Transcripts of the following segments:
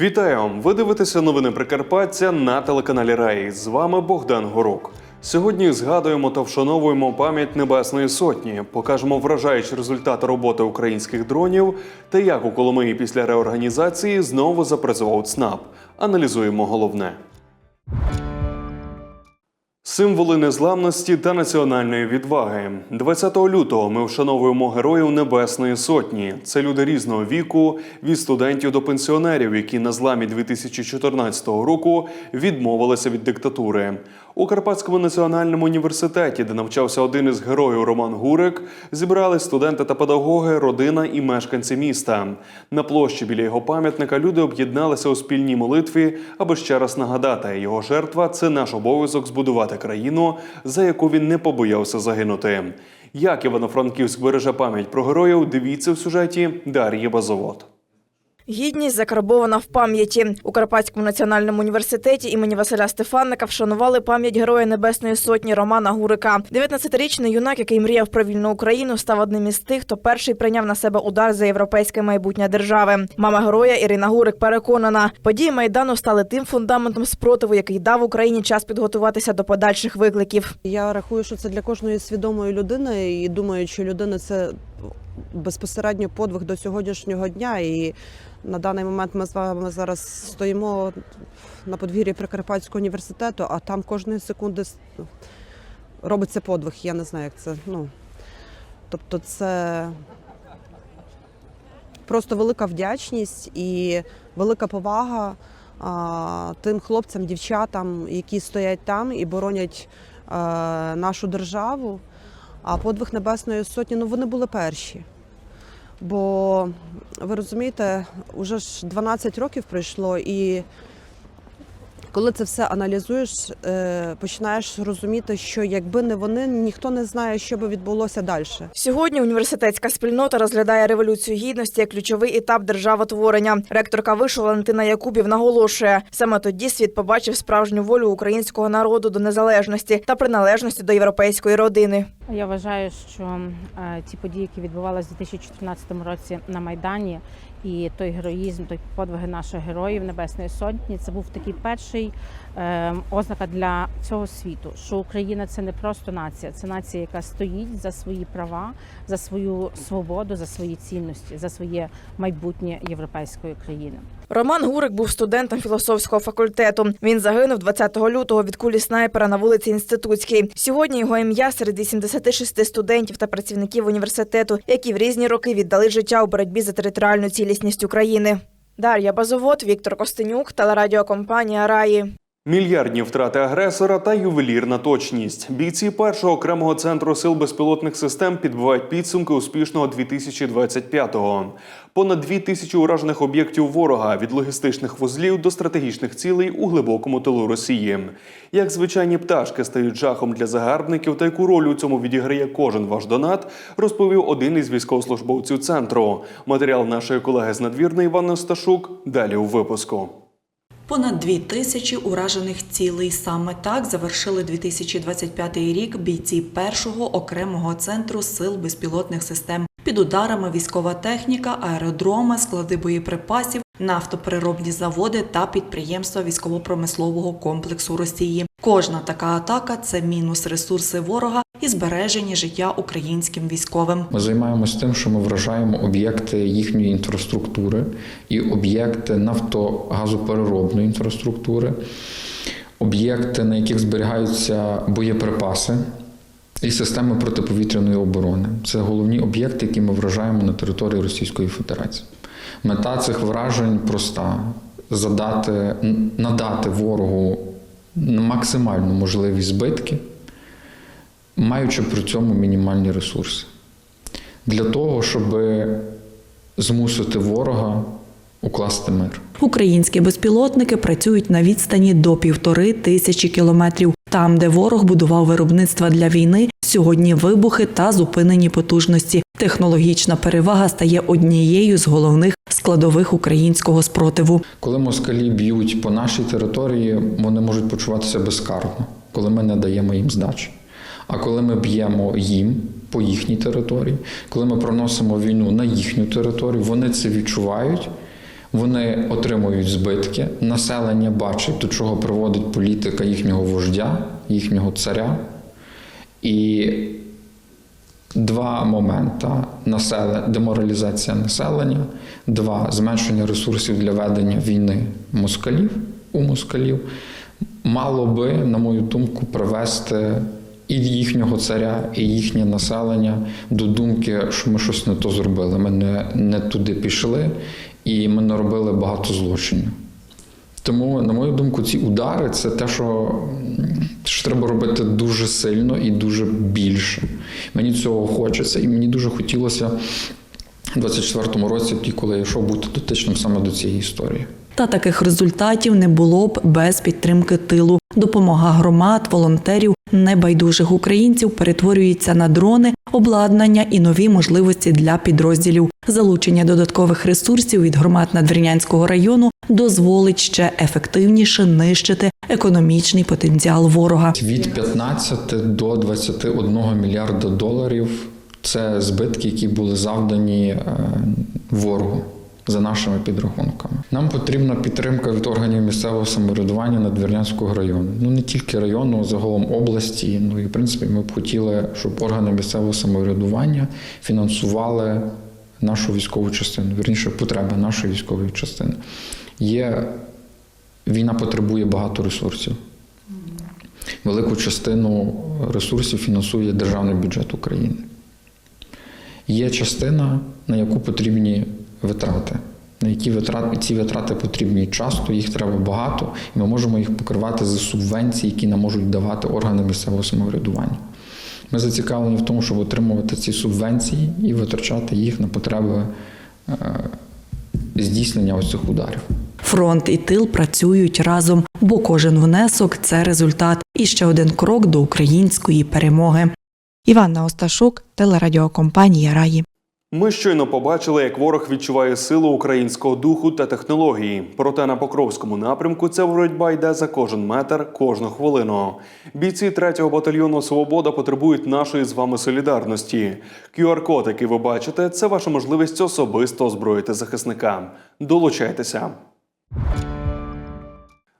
Вітаю! Ви дивитеся новини Прикарпаття на телеканалі Раї. З вами Богдан Горук. Сьогодні згадуємо та вшановуємо пам'ять Небесної Сотні, покажемо вражаючі результати роботи українських дронів та як у Коломиї після реорганізації знову запрацював ЦНАП. Аналізуємо головне. Символи незламності та національної відваги. 20 лютого ми вшановуємо героїв Небесної Сотні. Це люди різного віку, від студентів до пенсіонерів, які на зламі 2014 року відмовилися від диктатури. У Карпатському національному університеті, де навчався один із героїв Роман Гурик, зібрали студенти та педагоги, родина і мешканці міста. На площі біля його пам'ятника люди об'єдналися у спільній молитві, аби ще раз нагадати, його жертва це наш обов'язок збудувати країну, за яку він не побоявся загинути. Як Івано-Франківськ береже пам'ять про героїв, дивіться в сюжеті Дар'ї Базовод. Гідність закарбована в пам'яті. У Карпатському національному університеті імені Василя Стефаника вшанували пам'ять героя Небесної Сотні Романа Гурика. 19-річний юнак, який мріяв про вільну Україну, став одним із тих, хто перший прийняв на себе удар за європейське майбутнє держави. Мама героя Ірина Гурик переконана, події майдану стали тим фундаментом спротиву, який дав Україні час підготуватися до подальших викликів. Я рахую, що це для кожної свідомої людини, і думаю, що людина це безпосередньо подвиг до сьогоднішнього дня. І на даний момент ми з вами зараз стоїмо на подвір'ї Прикарпатського університету, а там кожної секунди робиться подвиг. Я не знаю, як це. Ну тобто, це просто велика вдячність і велика повага а, тим хлопцям, дівчатам, які стоять там і боронять е, нашу державу. А подвиг Небесної Сотні, ну вони були перші. Бо ви розумієте, уже ж 12 років пройшло, і коли це все аналізуєш, е, починаєш розуміти, що якби не вони, ніхто не знає, що би відбулося далі. Сьогодні університетська спільнота розглядає революцію гідності як ключовий етап державотворення. Ректорка вишу Валентина Якубів наголошує, саме тоді світ побачив справжню волю українського народу до незалежності та приналежності до європейської родини. Я вважаю, що е, ті події, які відбувалися у 2014 році на Майдані, і той героїзм, той подвиги наших героїв Небесної Сотні, це був такий перший ознака для цього світу, що Україна це не просто нація, це нація, яка стоїть за свої права, за свою свободу, за свої цінності, за своє майбутнє європейської країни. Роман Гурик був студентом філософського факультету. Він загинув 20 лютого від кулі снайпера на вулиці Інститутській. Сьогодні його ім'я серед 86 студентів та працівників університету, які в різні роки віддали життя у боротьбі за територіальну цілісність України. Дар'я Базовод, Віктор Костенюк, телерадіокомпанія Раї. Мільярдні втрати агресора та ювелірна точність. Бійці першого окремого центру сил безпілотних систем підбивають підсумки успішного 2025-го. Понад дві тисячі уражених об'єктів ворога від логістичних вузлів до стратегічних цілей у глибокому тилу Росії. Як звичайні пташки стають жахом для загарбників та яку роль у цьому відіграє кожен ваш донат, розповів один із військовослужбовців центру. Матеріал нашої колеги з надвірної Івана Сташук далі у випуску. Понад дві тисячі уражених цілей. Саме так завершили 2025 рік бійці першого окремого центру сил безпілотних систем. Під ударами військова техніка, аеродроми, склади боєприпасів, нафтопереробні заводи та підприємства військово-промислового комплексу Росії. Кожна така атака це мінус ресурси ворога і збереження життя українським військовим. Ми займаємося тим, що ми вражаємо об'єкти їхньої інфраструктури і об'єкти нафтогазопереробної інфраструктури, об'єкти, на яких зберігаються боєприпаси. І системи протиповітряної оборони це головні об'єкти, які ми вражаємо на території Російської Федерації. Мета цих вражень проста: задати, надати ворогу максимальну можливість збитки, маючи при цьому мінімальні ресурси. Для того, щоб змусити ворога укласти мир. Українські безпілотники працюють на відстані до півтори тисячі кілометрів. Там, де ворог будував виробництва для війни, сьогодні вибухи та зупинені потужності. Технологічна перевага стає однією з головних складових українського спротиву. Коли москалі б'ють по нашій території, вони можуть почуватися безкарно, коли ми не даємо їм здачі. А коли ми б'ємо їм по їхній території, коли ми проносимо війну на їхню територію, вони це відчувають, Вони отримують збитки. Населення бачить, до чого приводить політика їхнього вождя, їхнього царя. І два моменти: Населе- деморалізація населення, два зменшення ресурсів для ведення війни москалів у москалів, мало би, на мою думку, привести і їхнього царя, і їхнє населення до думки, що ми щось не то зробили. Ми не, не туди пішли, і ми наробили багато злочинів. Тому, на мою думку, ці удари це те, що, що треба робити дуже сильно і дуже більше. Мені цього хочеться, і мені дуже хотілося у 24-му році, коли я йшов бути дотичним саме до цієї історії. Та таких результатів не було б без підтримки тилу. Допомога громад, волонтерів, небайдужих українців перетворюється на дрони, обладнання і нові можливості для підрозділів. Залучення додаткових ресурсів від громад Надвірнянського району дозволить ще ефективніше нищити економічний потенціал ворога. Від 15 до 21 мільярда доларів це збитки, які були завдані е, ворогу. За нашими підрахунками, нам потрібна підтримка від органів місцевого самоврядування Надвірнянського району. Ну не тільки району, а загалом області. Ну і в принципі, ми б хотіли, щоб органи місцевого самоврядування фінансували нашу військову частину, вірніше, потреби нашої військової частини. Є війна потребує багато ресурсів. Велику частину ресурсів фінансує державний бюджет України. Є частина, на яку потрібні витрати. На які витрати, ці витрати потрібні часто, їх треба багато, і ми можемо їх покривати з субвенцій, які нам можуть давати органи місцевого самоврядування. Ми зацікавлені в тому, щоб отримувати ці субвенції і витрачати їх на потреби е, здійснення ось цих ударів. Фронт і тил працюють разом, бо кожен внесок це результат і ще один крок до української перемоги. Іванна Осташук, телерадіокомпанія Раї. Ми щойно побачили, як ворог відчуває силу українського духу та технології. Проте на Покровському напрямку ця боротьба йде за кожен метр, кожну хвилину. Бійці 3-го батальйону Свобода потребують нашої з вами солідарності. QR-код, який ви бачите, це ваша можливість особисто озброїти захисника. Долучайтеся.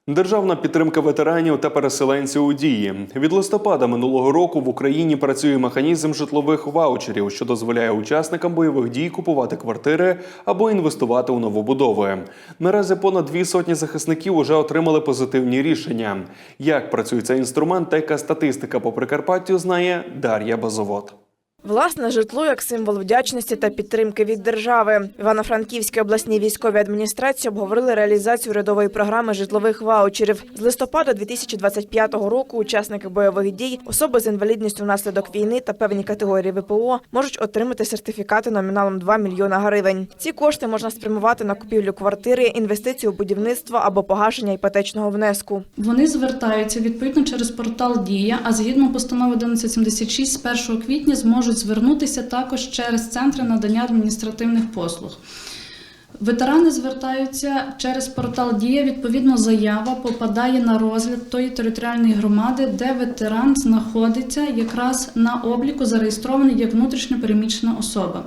Державна підтримка ветеранів та переселенців у дії від листопада минулого року в Україні працює механізм житлових ваучерів, що дозволяє учасникам бойових дій купувати квартири або інвестувати у новобудови. Наразі понад дві сотні захисників уже отримали позитивні рішення. Як працює цей інструмент та яка статистика по Прикарпаттю знає Дар'я Базовод. Власне житло як символ вдячності та підтримки від держави. Івано-Франківській обласній військовій адміністрації обговорили реалізацію урядової програми житлових ваучерів. З листопада 2025 року учасники бойових дій, особи з інвалідністю внаслідок війни та певні категорії ВПО можуть отримати сертифікати номіналом 2 мільйона гривень. Ці кошти можна спрямувати на купівлю квартири, інвестицію в будівництво або погашення іпотечного внеску. Вони звертаються відповідно через портал Дія, а згідно постанови 1176 з 1 квітня зможуть звернутися також через центри надання адміністративних послуг. Ветерани звертаються через портал Дія. Відповідно, заява попадає на розгляд тої територіальної громади, де ветеран знаходиться якраз на обліку, зареєстрований як внутрішньопереміщена особа.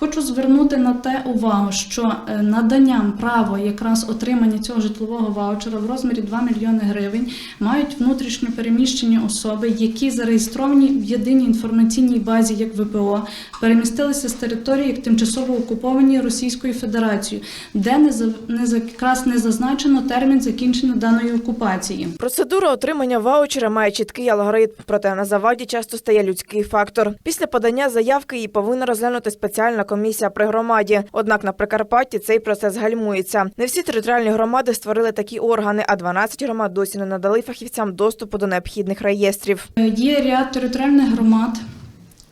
Хочу звернути на те увагу, що е, наданням права якраз отримання цього житлового ваучера в розмірі 2 мільйони гривень мають внутрішньо переміщені особи, які зареєстровані в єдиній інформаційній базі як ВПО, перемістилися з території як тимчасово окуповані Російською Федерацією, де не за не якраз не зазначено термін закінчення даної окупації. Процедура отримання ваучера має чіткий алгоритм, проте на заваді часто стає людський фактор. Після подання заявки її повинна розглянути спеціальна комісія при громаді. Однак на Прикарпатті цей процес гальмується. Не всі територіальні громади створили такі органи, а 12 громад досі не надали фахівцям доступу до необхідних реєстрів. Є ряд територіальних громад,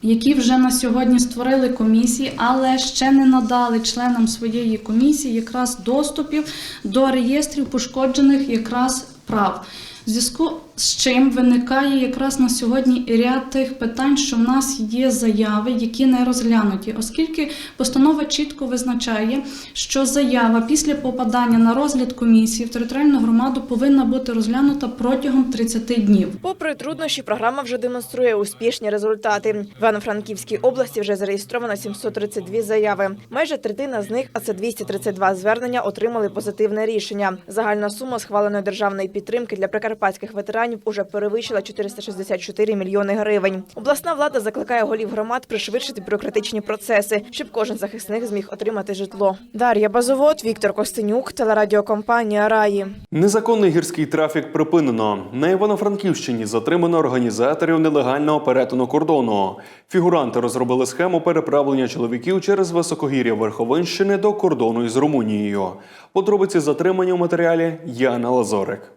які вже на сьогодні створили комісії, але ще не надали членам своєї комісії якраз доступів до реєстрів пошкоджених якраз прав. В зв'язку з чим виникає якраз на сьогодні ряд тих питань, що в нас є заяви, які не розглянуті, оскільки постанова чітко визначає, що заява після попадання на розгляд комісії в територіальну громаду повинна бути розглянута протягом 30 днів. Попри труднощі, програма вже демонструє успішні результати. В Івано-Франківській області вже зареєстровано 732 заяви. Майже третина з них, а це 232 звернення, отримали позитивне рішення. Загальна сума схваленої державної підтримки для прикарпатських ветеранів уже перевищила 464 мільйони гривень. Обласна влада закликає голів громад пришвидшити бюрократичні процеси, щоб кожен захисник зміг отримати житло. Дар'я Базовод, Віктор Костенюк, телерадіокомпанія Раї. Незаконний гірський трафік припинено. На Івано-Франківщині затримано організаторів нелегального перетину кордону. Фігуранти розробили схему переправлення чоловіків через високогір'я Верховинщини до кордону із Румунією. Подробиці затримання у матеріалі Яна Лазорик.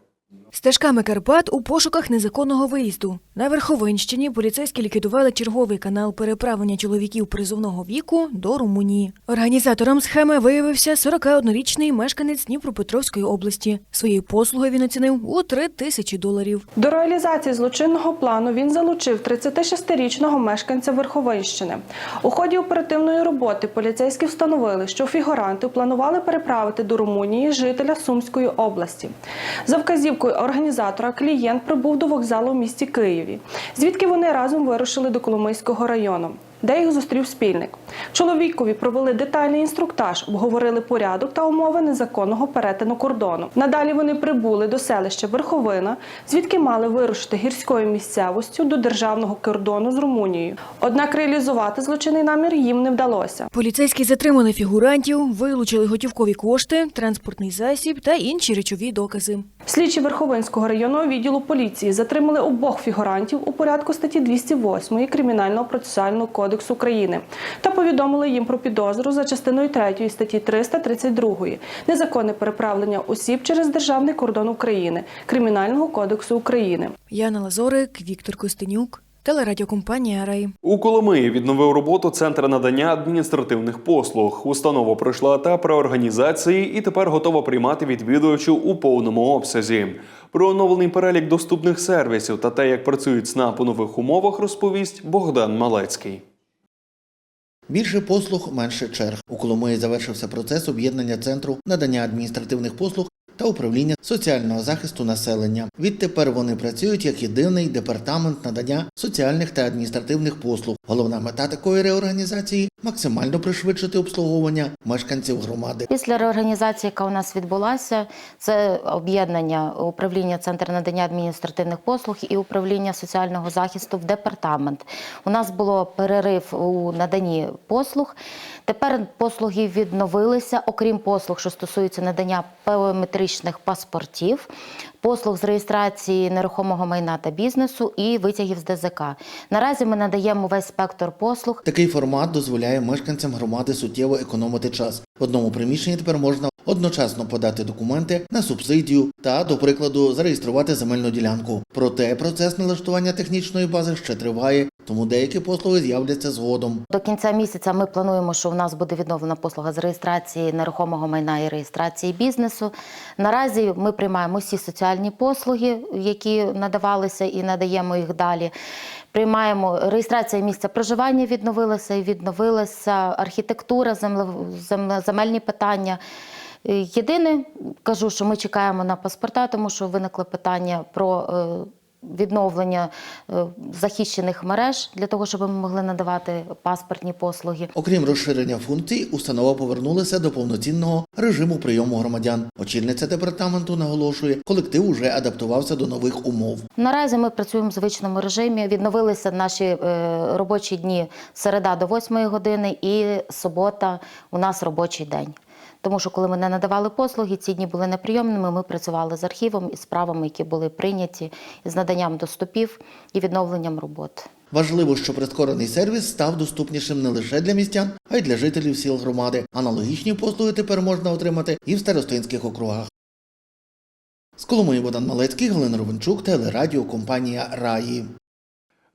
Стежками Карпат у пошуках незаконного виїзду. На Верховинщині поліцейські ліквідували черговий канал переправлення чоловіків призовного віку до Румунії. Організатором схеми виявився 41-річний мешканець Дніпропетровської області. Свої послуги він оцінив у 3 тисячі доларів. До реалізації злочинного плану він залучив 36-річного мешканця Верховинщини. У ході оперативної роботи поліцейські встановили, що фігуранти планували переправити до Румунії жителя Сумської області. За вказівкою організатора клієнт прибув до вокзалу в місті Києві, звідки вони разом вирушили до Коломийського району. Де їх зустрів спільник. Чоловікові провели детальний інструктаж, обговорили порядок та умови незаконного перетину кордону. Надалі вони прибули до селища Верховина, звідки мали вирушити гірською місцевостю до державного кордону з Румунією. Однак реалізувати злочинний намір їм не вдалося. Поліцейські затримали фігурантів, вилучили готівкові кошти, транспортний засіб та інші речові докази. Слідчі Верховинського районного відділу поліції затримали обох фігурантів у порядку статті 208 Кримінального процесуального кодексу України та повідомили їм про підозру за частиною 3 статті 332 незаконне переправлення осіб через державний кордон України Кримінального кодексу України. Яна Лазорик, Віктор Костенюк, телерадіокомпанія Рай. У Коломиї відновив роботу Центр надання адміністративних послуг. Установа пройшла етап реорганізації і тепер готова приймати відвідувачів у повному обсязі. Про оновлений перелік доступних сервісів та те, як працюють СНАП у нових умовах, розповість Богдан Малецький. Більше послуг, менше черг. У Коломиї завершився процес об'єднання центру надання адміністративних послуг та управління соціального захисту населення. Відтепер вони працюють як єдиний департамент надання соціальних та адміністративних послуг. Головна мета такої реорганізації максимально пришвидшити обслуговування мешканців громади. Після реорганізації, яка у нас відбулася, це об'єднання управління Центр надання адміністративних послуг і управління соціального захисту в департамент. У нас було перерив у наданні послуг. Тепер послуги відновилися, окрім послуг, що стосуються надання біометричних паспортів, послуг з реєстрації нерухомого майна та бізнесу і витягів з ДЗК. Наразі ми надаємо весь спектр послуг. Такий формат дозволяє мешканцям громади суттєво економити час. В одному приміщенні тепер можна одночасно подати документи на субсидію та, до прикладу, зареєструвати земельну ділянку. Проте процес налаштування технічної бази ще триває, тому деякі послуги з'являться згодом. До кінця місяця ми плануємо, що у нас буде відновлена послуга з реєстрації нерухомого майна і реєстрації бізнесу. Наразі ми приймаємо всі соціальні послуги, які надавалися, і надаємо їх далі. Приймаємо реєстрація місця проживання відновилася, і відновилася архітектура, земле- земельні питання. Е, Єдине, кажу, що ми чекаємо на паспорта, тому що виникло питання про е, відновлення е, захищених мереж для того, щоб ми могли надавати паспортні послуги. Окрім розширення функцій, установа повернулася до повноцінного режиму прийому громадян. Очільниця департаменту наголошує, колектив уже адаптувався до нових умов. Наразі ми працюємо в звичному режимі. Відновилися наші робочі дні середа до 8 години і субота у нас робочий день. Тому що коли ми не надавали послуги, ці дні були неприйомними. Ми працювали з архівом і справами, які були прийняті, з наданням доступів і відновленням роботи. Важливо, що прискорений сервіс став доступнішим не лише для містян, а й для жителів сіл громади. Аналогічні послуги тепер можна отримати і в старостинських округах. З Коломиї Богдан Малецький, Галина Ровенчук, телерадіо компанія Раї.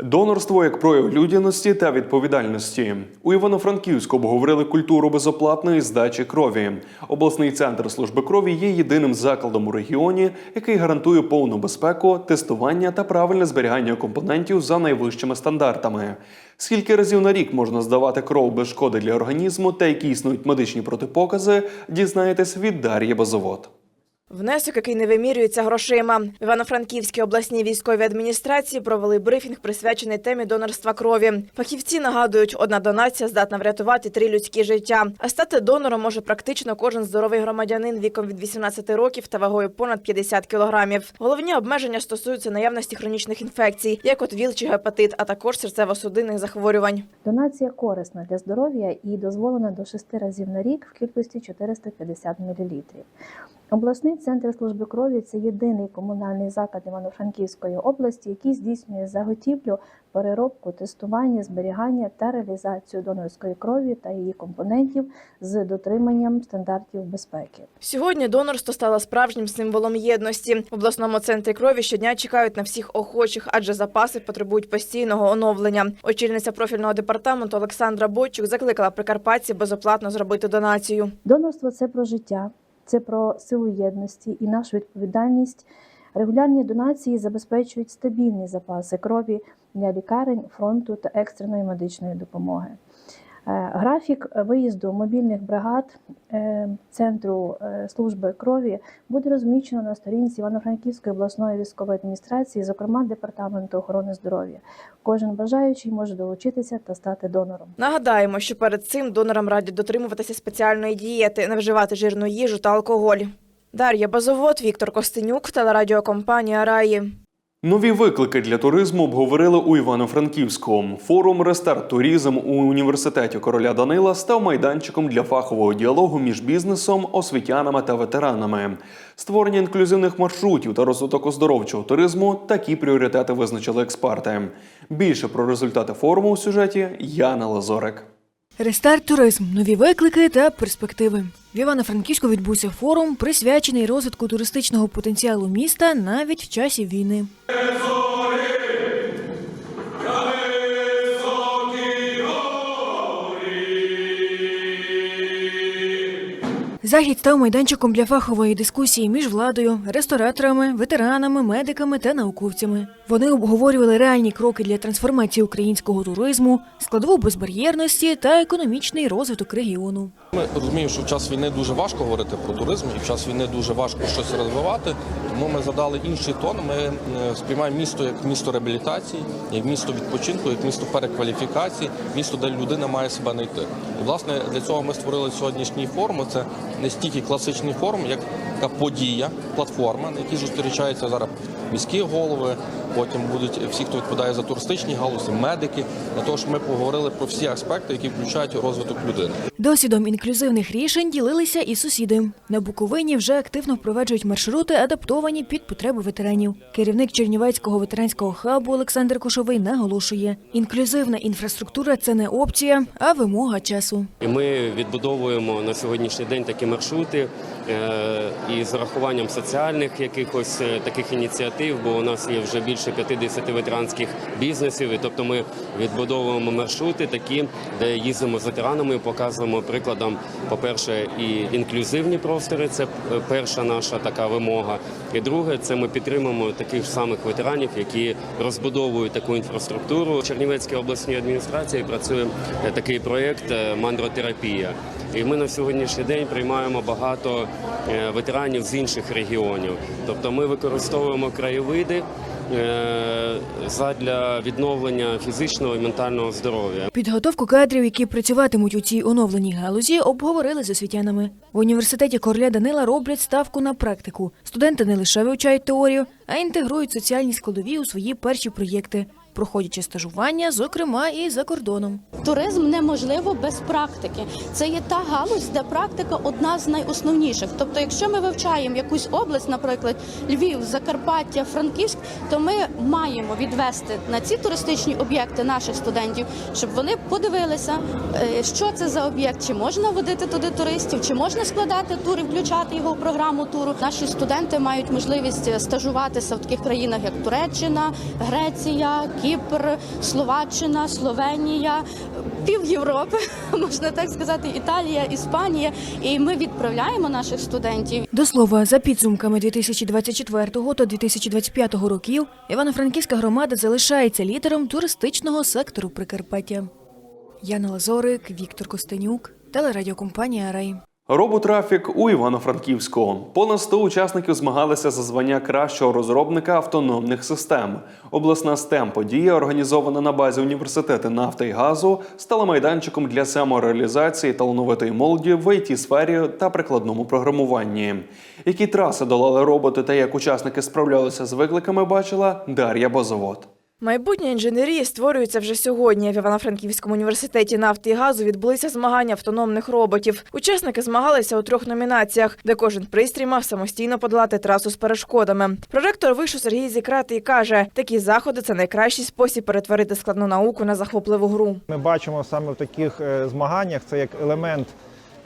Донорство як прояв людяності та відповідальності. У Івано-Франківську обговорили культуру безоплатної здачі крові. Обласний центр служби крові є єдиним закладом у регіоні, який гарантує повну безпеку, тестування та правильне зберігання компонентів за найвищими стандартами. Скільки разів на рік можна здавати кров без шкоди для організму та які існують медичні протипокази, дізнаєтесь від Дар'ї Базовод. Внесок, який не вимірюється грошима. В Івано-Франківській обласній військовій адміністрації провели брифінг, присвячений темі донорства крові. Фахівці нагадують, одна донація здатна врятувати три людські життя. А стати донором може практично кожен здоровий громадянин віком від 18 років та вагою понад 50 кілограмів. Головні обмеження стосуються наявності хронічних інфекцій, як от ВІЛ чи гепатит, а також серцево-судинних захворювань. Донація корисна для здоров'я і дозволена до 6 разів на рік в кількості 450 мл. Обласний центр служби крові це єдиний комунальний заклад Івано-Франківської області, який здійснює заготівлю, переробку, тестування, зберігання та реалізацію донорської крові та її компонентів з дотриманням стандартів безпеки. Сьогодні донорство стало справжнім символом єдності. В обласному центрі крові щодня чекають на всіх охочих, адже запаси потребують постійного оновлення. Очільниця профільного департаменту Олександра Бойчук закликала прикарпатців безоплатно зробити донацію. Донорство це про життя, це про силу єдності і нашу відповідальність. Регулярні донації забезпечують стабільні запаси крові для лікарень, фронту та екстреної медичної допомоги. Е, Графік виїзду мобільних бригад е, центру е, служби крові буде розміщено на сторінці Івано-Франківської обласної військової адміністрації, зокрема департаменту охорони здоров'я. Кожен бажаючий може долучитися та стати донором. Нагадаємо, що перед цим донорам радять дотримуватися спеціальної дієти, не вживати жирну їжу та алкоголь. Дар'я Базовод, Віктор Костенюк, телерадіокомпанія Раї. Нові виклики для туризму обговорили у Івано-Франківську. Форум Рестарт Турізм у університеті короля Данила став майданчиком для фахового діалогу між бізнесом, освітянами та ветеранами. Створення інклюзивних маршрутів та розвиток оздоровчого туризму такі пріоритети визначили експерти. Більше про результати форуму у сюжеті Яна Лазорик. Рестарт туризм, нові виклики та перспективи. В Івано-Франківську відбувся форум, присвячений розвитку туристичного потенціалу міста навіть в часі війни. Захід став майданчиком для фахової дискусії між владою, рестораторами, ветеранами, медиками та науковцями. Вони обговорювали реальні кроки для трансформації українського туризму, складову безбар'єрності та економічний розвиток регіону. Ми розуміємо, що в час війни дуже важко говорити про туризм, і в час війни дуже важко щось розвивати. Тому ми задали інший тон. Ми е, сприймаємо місто як місто реабілітації, як місто відпочинку, як місто перекваліфікації, місто, де людина має себе знайти. І власне для цього ми створили сьогоднішній форум. Це не стільки класичний форум, як подія, платформа, на якій зустрічаються зараз міські голови. Потім будуть всі, хто відповідає за туристичні галузі, медики, для того, щоб ми поговорили про всі аспекти, які включають розвиток людини. Досвідом інклюзивних рішень ділилися і сусіди. На Буковині вже активно впроваджують маршрути, адаптовані під потреби ветеранів. Керівник Чернівецького ветеранського хабу Олександр Кошовий наголошує: інклюзивна інфраструктура це не опція, а вимога часу. І ми відбудовуємо на сьогоднішній день такі маршрути і з урахуванням соціальних якихось е, таких ініціатив, бо у нас є вже більше 50 ветеранських бізнесів. І тобто ми відбудовуємо маршрути такі, де їздимо з ветеранами, показуємо прикладом, по-перше, і інклюзивні простори. Це е, перша наша така вимога. І друге, це ми підтримуємо таких самих ветеранів, які розбудовують таку інфраструктуру. В Чернівецькій обласній адміністрації працює е, такий проєкт е, мандротерапія. І ми на сьогоднішній день приймаємо багато е, ветеранів з інших регіонів. Тобто ми використовуємо краєвиди е, задля відновлення фізичного і ментального здоров'я. Підготовку кадрів, які працюватимуть у цій оновленій галузі, обговорили з освітянами. В університеті короля Данила роблять ставку на практику. Студенти не лише вивчають теорію, а інтегрують соціальні складові у свої перші проєкти, проходячи стажування, зокрема і за кордоном. Туризм неможливо без практики. Це є та галузь, де практика одна з найосновніших. Тобто, якщо ми вивчаємо якусь область, наприклад, Львів, Закарпаття, Франківськ, то ми маємо відвести на ці туристичні об'єкти наших студентів, щоб вони подивилися, е, що це за об'єкт, чи можна водити туди туристів, чи можна складати тур і включати його в програму туру. Наші студенти мають можливість стажуватися в таких країнах, як Туреччина, Греція, Кіпр, Словаччина, Словенія, пів Європи, можна так сказати, Італія, Іспанія. І ми відправляємо наших студентів. До слова, за підсумками 2024 та 2025 років, Івано-Франківська громада залишається лідером туристичного сектору Прикарпаття. Яна Лазорик, Віктор Костенюк, телерадіокомпанія Рай. Роботрафік у Івано-Франківську. Понад 100 учасників змагалися за звання кращого розробника автономних систем. Обласна stem подія, організована на базі університету нафти і газу, стала майданчиком для самореалізації талановитої молоді в it сфері та прикладному програмуванні. Які траси долали роботи та як учасники справлялися з викликами, бачила Дар'я Бозовод. Майбутнє інженерії створюється вже сьогодні. В Івано-Франківському університеті нафти і газу відбулися змагання автономних роботів. Учасники змагалися у трьох номінаціях, де кожен пристрій мав самостійно подолати трасу з перешкодами. Проректор вишу Сергій Зікратий каже, такі заходи це найкращий спосіб перетворити складну науку на захопливу гру. Ми бачимо саме в таких е, змаганнях це як елемент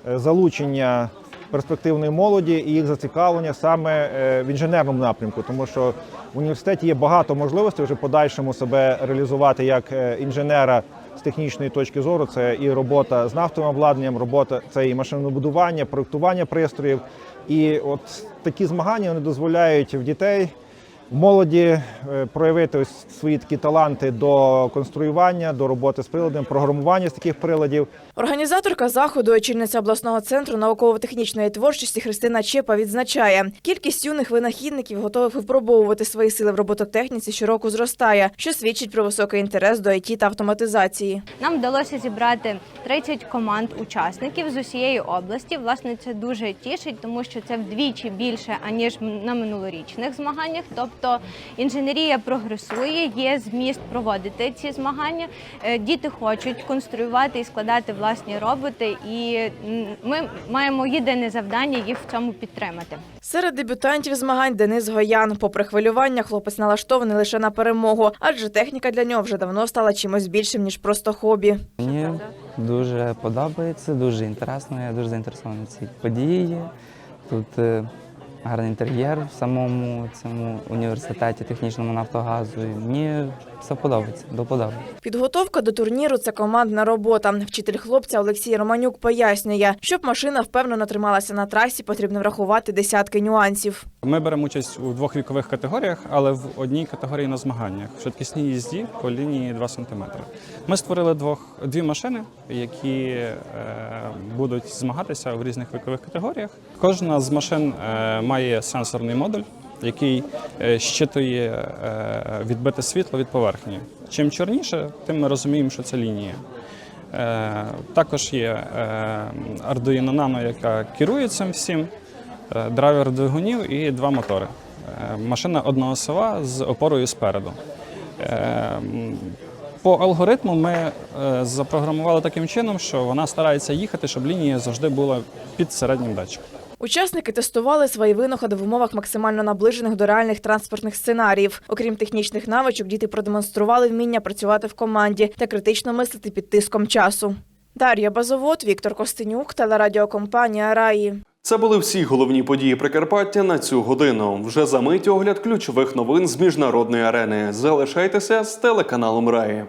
е, залучення перспективної молоді і їх зацікавлення саме е, в інженерному напрямку, тому що в університеті є багато можливостей вже подальшому себе реалізувати як е, інженера з технічної точки зору. Це і робота з нафтовим обладнанням, робота це і машинобудування, проектування пристроїв. І от такі змагання вони дозволяють в дітей. Молоді е, проявити ось свої такі таланти до конструювання, до роботи з приладом, програмування з таких приладів. Організаторка заходу, очільниця обласного центру науково-технічної творчості Христина Чепа відзначає, кількість юних винахідників, готових випробовувати свої сили в робототехніці, щороку зростає, що свідчить про високий інтерес до ІТ та автоматизації. Нам вдалося зібрати 30 команд учасників з усієї області. Власне, це дуже тішить, тому що це вдвічі більше аніж на минулорічних змаганнях. Тобто інженерія прогресує, є зміст проводити ці змагання. Е, Діти хочуть конструювати і складати власні роботи, і ми маємо єдине завдання їх в цьому підтримати. Серед дебютантів змагань Денис Гоян. Попри хвилювання, хлопець налаштований лише на перемогу, адже техніка для нього вже давно стала чимось більшим ніж просто хобі. Мені дуже подобається, дуже інтересно. Я дуже заінтересований в цій події. Тут е, гарний інтер'єр в самому цьому університеті технічному нафтогазу. І мені все подобається, до подоби. Підготовка до турніру це командна робота. Вчитель хлопця Олексій Романюк пояснює, щоб машина впевнено трималася на трасі, потрібно врахувати десятки нюансів. Ми беремо участь у двох вікових категоріях, але в одній категорії на змаганнях в швидкісній їзді по лінії 2 см. Ми створили двох дві машини, які е, будуть змагатися в різних вікових категоріях. Кожна з машин е, має сенсорний модуль, який е, щитує е, відбите світло від поверхні. Чим чорніше, тим ми розуміємо, що це лінія. Е, Також є Arduino Nano, яка керує цим всім, драйвер двигунів і два мотори. Машина одноосова з опорою спереду. По алгоритму ми запрограмували таким чином, що вона старається їхати, щоб лінія завжди була під середнім датчиком. Учасники тестували свої винаходи в умовах максимально наближених до реальних транспортних сценаріїв. Окрім технічних навичок, діти продемонстрували вміння працювати в команді та критично мислити під тиском часу. Дар'я Базовод, Віктор Костенюк, телерадіокомпанія Раї. Це були всі головні події Прикарпаття на цю годину. Вже за мить огляд ключових новин з міжнародної арени. Залишайтеся з телеканалом Раї.